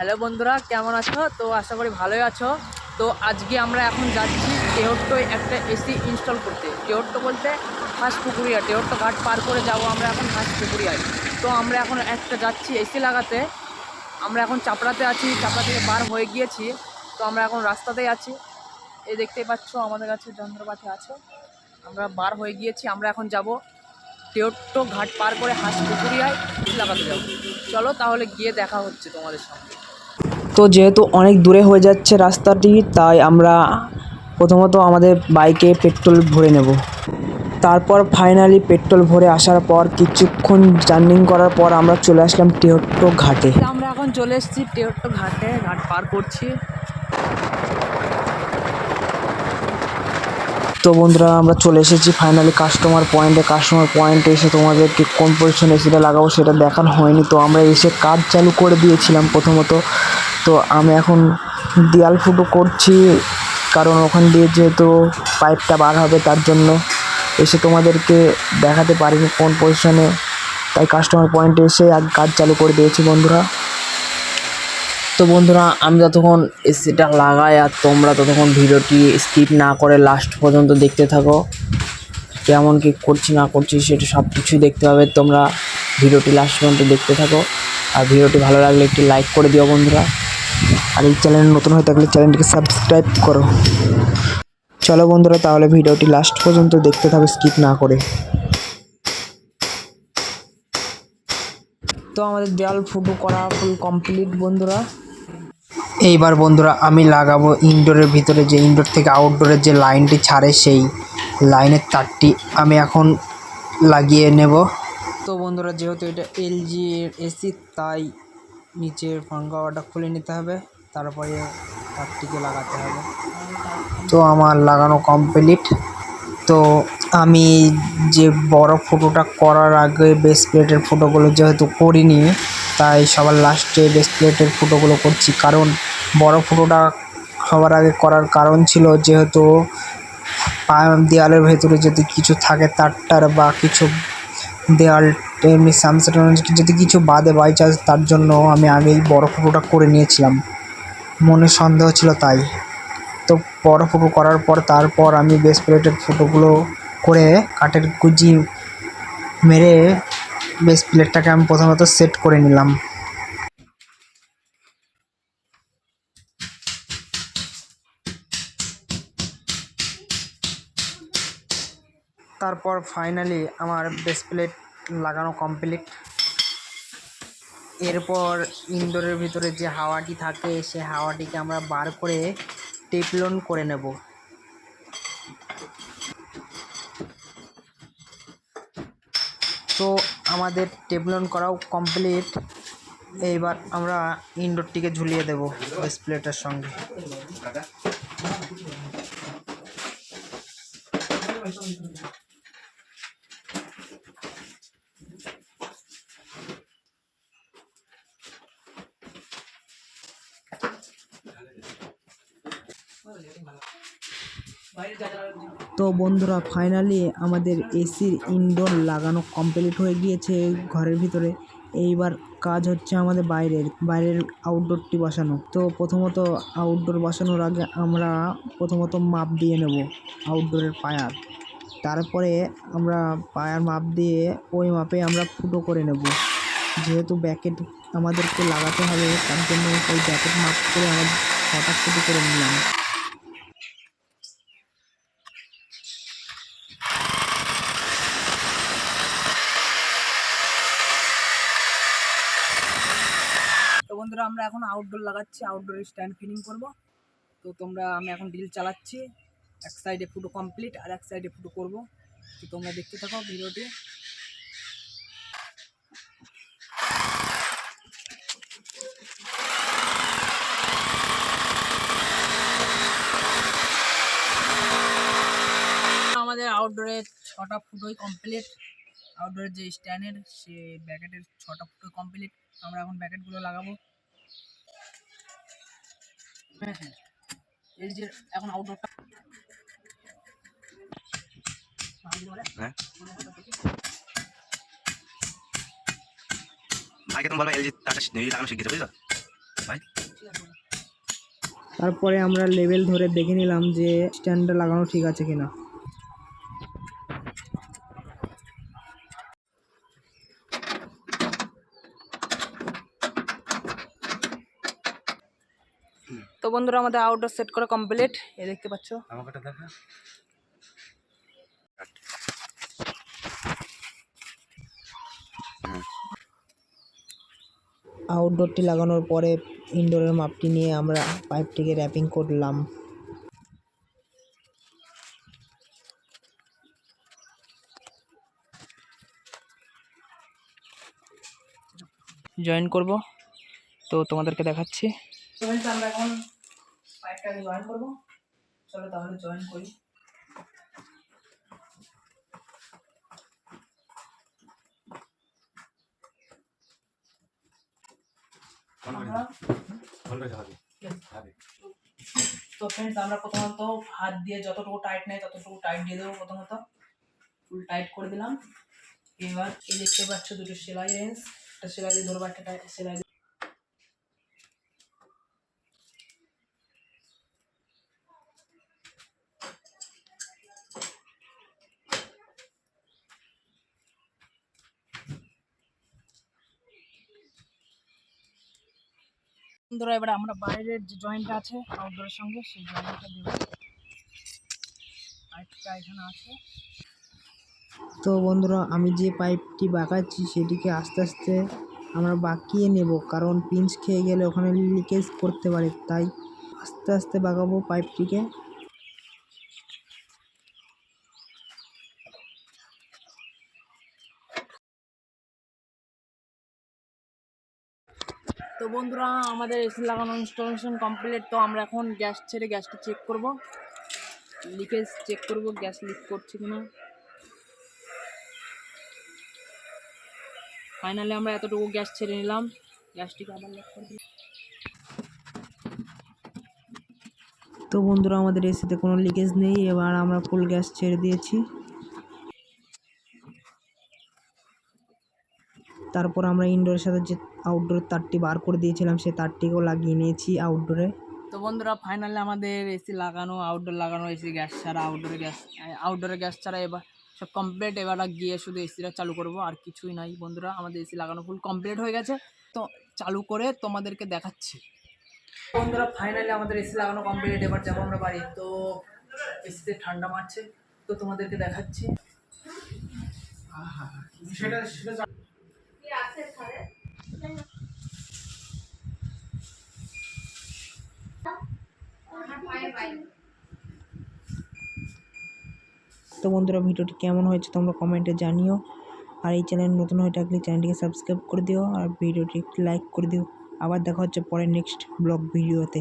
Hello বন্ধুরা, কেমন আছো? তো আশা করি ভালোই আছো। তো আজকে আমরা এখন যাচ্ছি টেহট্টোয় একটা এসি ইনস্টল করতে। টেহট্টো বলতে হাঁস পুকুরিয়া টেহট্টো ঘাট পার করে যাব আমরা এখন হাঁস পুকুরিয়ায়। তো আমরা এখন একটা যাচ্ছি এসি লাগাতে। আমরা এখন চাপড়াতে আছি, চাপড়া থেকে বার হয়ে গিয়েছি। তো আমরা এখন রাস্তাতেই আছি। এই দেখতেই পাচ্ছ, আমাদের কাছে যন্ত্রপাতি আছে। আমরা বার হয়ে গিয়েছি, আমরা এখন যাব টেহট্টো ঘাট পার করে হাঁস পুকুরিয়ায় এসি লাগাতে যাব। চলো তাহলে গিয়ে দেখা হচ্ছে তোমাদের সঙ্গে তো যেহেতু অনেক দূরে হয়ে যাচ্ছে রাস্তাটি তাই আমরা প্রথমত আমাদের বাইকে পেট্রোল ভরে নেব। তারপর ফাইনালি পেট্রোল ভরে আসার পর কিছুক্ষণ জার্নিং করার পর আমরা চলে আসলাম টেহট্টো ঘাটে। আমরা এখন চলে এসেছি টেহট্টো ঘাটে ঘাট পার করছি। তো বন্ধুরা আমরা চলে এসেছি ফাইনালি কাস্টমার পয়েন্টে কাস্টমার পয়েন্টে এসে তোমাদেরকে কোন পজিশনে এসিটা লাগাবো সেটা দেখানো হয়নি। তো আমরা এসে কাজ চালু করে দিয়েছিলাম প্রথমত। তো আমি এখন দেয়াল ফুটো করছি, কারণ ওখান দিয়ে যেহেতু পাইপটা বার হবে তার জন্য। এসে তোমাদেরকে দেখাতে পারিনি কোন পজিশনে তাই কাস্টমার পয়েন্টে এসে কাজ চালু করে দিয়েছি বন্ধুরা। তো বন্ধুরা, আমি যতক্ষণ এসিটা লাগাই আর তোমরা ততক্ষণ ভিডিওটি স্কিপ না করে লাস্ট পর্যন্ত দেখতে থাকো। কেমন কি করছি না করছি সেটা সব কিছুই দেখতে পাবে। তোমরা ভিডিওটি লাস্ট পর্যন্ত দেখতে থাকো। আর ভিডিওটি ভালো লাগলে একটি লাইক করে দিও বন্ধুরা। আর এই চ্যানেল নতুন হয়ে থাকলে চ্যানেলটিকে সাবস্ক্রাইব করো। চলো বন্ধুরা তাহলে ভিডিওটি লাস্ট পর্যন্ত দেখতে থাকো স্কিপ না করে। তো আমাদের দেওয়াল ফুটো করা ফুল কমপ্লিট বন্ধুরা। এইবার বন্ধুরা আমি লাগাবো ইনডোরের ভিতরে যে ইনডোর থেকে আউটডোরের যে লাইনটি ছাড়ে সেই লাইনের তারটি আমি এখন লাগিয়ে নেব। তো বন্ধুরা যেহেতু এটা এলজি এর এসি তাই নিচের ফাঙ্গাওয়াটা খুলে নিতে হবে, তারপরে তারটিকে লাগাতে হবে। তো আমার লাগানো কমপ্লিট তো আমি যে বড় ফটোটা করার আগে বেস প্লেটের ফটোগুলো যেহেতু করিনি, তাই সবার লাস্টে বেস প্লেটের ফটোগুলো করছি। কারণ বড় ফটোটা সবার আগে করার কারণ ছিল যেহেতু দেওয়ালের ভেতরে যদি কিছু থাকে তারটার বা কিছু দেওয়াল এমনি সানসেট যদি কিছু বাদে বাই চান্স তার জন্য আমি আগেই বড় ফটোটা করে নিয়েছিলাম। মনে সন্দেহ ছিল তাই। তো বড় ফটো করার পর তারপর আমি বেস প্লেটের ফটোগুলো করে কাঠের কুচি মেরে বেস প্লেটটাকে আমি প্রথমত সেট করে নিলাম। তারপর ফাইনালি আমার বেস প্লেট লাগানো কমপ্লিট এরপর ইনডোরের ভিতরে যে হাওয়াটি থাকে, সে হাওয়াটিকে আমরা বার করে টেপলন করে নেব। তো আমাদের টেপলন করাও কমপ্লিট এইবার আমরা ইনডোরটিকে ঝুলিয়ে দেব ডিসপ্লেটার সঙ্গে। তো বন্ধুরা ফাইনালি আমাদের এসির ইনডোর লাগানো কমপ্লিট হয়ে গিয়েছে ঘরের ভিতরে। এইবার কাজ হচ্ছে আমাদের বাইরের বাইরের আউটডোরটি বসানো। তো প্রথমত আউটডোর বসানোর আগে আমরা প্রথমত মাপ দিয়ে নেব আউটডোরের পায়ার। তারপরে আমরা পায়ার মাপ দিয়ে ওই মাপে আমরা ফুটো করে নেব। যেহেতু ব্যাকেট আমাদেরকে লাগাতে হবে, তার জন্য ওই ব্যাকেট মাপ করে আমরা ছটা ফুটো করে নিলাম তো বন্ধুরা আমরা এখন আউটডোর লাগাচ্ছি আউটডোরে স্ট্যান্ড ফিটিং করব। তো তোমরা, আমি এখন ডিল চালাচ্ছি। এক সাইডে ফুটো কমপ্লিট আর এক সাইডে ফুটো করব। তো তোমরা দেখতে থাকো ভিডিওটি। আমাদের আউটডোরের ছটা ফুটোই কমপ্লিট আউটডোরের যে স্ট্যান্ডের সে ব্যাকেটের ছটা ফুটো কমপ্লিট আমরা এখন ব্যাকেটগুলো লাগাবো। এই যে এখন আউটডোরটা ভাইকে তুমি বলো এলজি তারটা লাগানো শিখেছো বুঝছ? ভাই। তারপরে আমরা লেভেল ধরে দেখে নিলাম যে স্ট্যান্ডটা লাগানো ঠিক আছে কিনা। বন্ধুরা আমাদের আউটডোর সেট করা কমপ্লিট এ দেখতে পাচ্ছ? আউটডোরটি লাগানোর পরে ইনডোরের মাপটি নিয়ে আমরা পাইপটিকে র্যাপিং করলাম। জয়েন করব। তো তোমাদেরকে দেখাচ্ছি। আমরা এখন পাইপটাকে জয়েন করব। চলো তাহলে জয়েন করি। হবে। তো ফ্রেন্ডস আমরা প্রথমত হাত দিয়ে যতটুকু টাইট নেয় ততটুকু টাইট দিয়ে দেবো প্রথমত। ফুল টাইট করে দিলাম। এবার এই দেখতে পাচ্ছ দুটো সেলাই রেঞ্জ। একটা সেলাই দিয়ে ধরবো একটা সেলাই বন্ধুরা এবার আমরা বাইরের যে জয়েন্ট আছে আউটডোরের সঙ্গে, সেই জয়েন্টটা দেবো। পাইপটা এখানে আছে। তো বন্ধুরা, আমি যে পাইপটি বাঁকাচ্ছি, সেটিকে আস্তে আস্তে আমরা বাঁকিয়ে নেব, কারণ পিঞ্চ খেয়ে গেলে ওখানে লিকেজ করতে পারে। তাই আস্তে আস্তে বাঁকাবো পাইপটিকে। বন্ধুরা, আমাদের এসি লাগানো ইনস্টলেশন কমপ্লিট তো আমরা এখন গ্যাস ছেড়ে গ্যাসটা চেক করব। লিকেজ চেক করব গ্যাস লিক করছে কিনা। ফাইনালি আমরা এতটুকু গ্যাস ছেড়ে নিলাম। গ্যাসটিকে আবার লক করে তো বন্ধুরা, আমাদের এসিতে কোনো লিকেজ নেই, এবার আমরা ফুল গ্যাস ছেড়ে দিয়েছি। তারপর আমরা ইনডোরের সাথে যে আউটডোর তারটি বার করে দিয়েছিলাম সেই তারটিকেও লাগিয়ে নিয়েছি আউটডোরে তো বন্ধুরা ফাইনালি আমাদের এসি লাগানো আউটডোর লাগানো এসি গ্যাস ছাড়া আউটডোরে গ্যাস আউটডোরে গ্যাস ছাড়া এবার সব কমপ্লিট এবার গিয়ে শুধু এসিটা চালু করব আর কিছুই নাই বন্ধুরা আমাদের এসি লাগানো ফুল কমপ্লিট হয়ে গেছে। তো চালু করে তোমাদেরকে দেখাচ্ছি। বন্ধুরা ফাইনালি আমাদের এসি লাগানো কমপ্লিট এবার যাব আমরা বাড়ি। তো এসিতে ঠান্ডা মারছে তো তোমাদেরকে দেখাচ্ছি। সেটা সেটা তো বন্ধুরা, ভিডিওটি কেমন হয়েছে তোমরা কমেন্টে জানিও। আর এই চ্যানেল নতুন হয়ে থাকলে চ্যানেলটিকে সাবস্ক্রাইব করে দিও, আর ভিডিওটি লাইক করে দিও। আবার দেখা হচ্ছে পরে নেক্সট ব্লগ ভিডিওতে।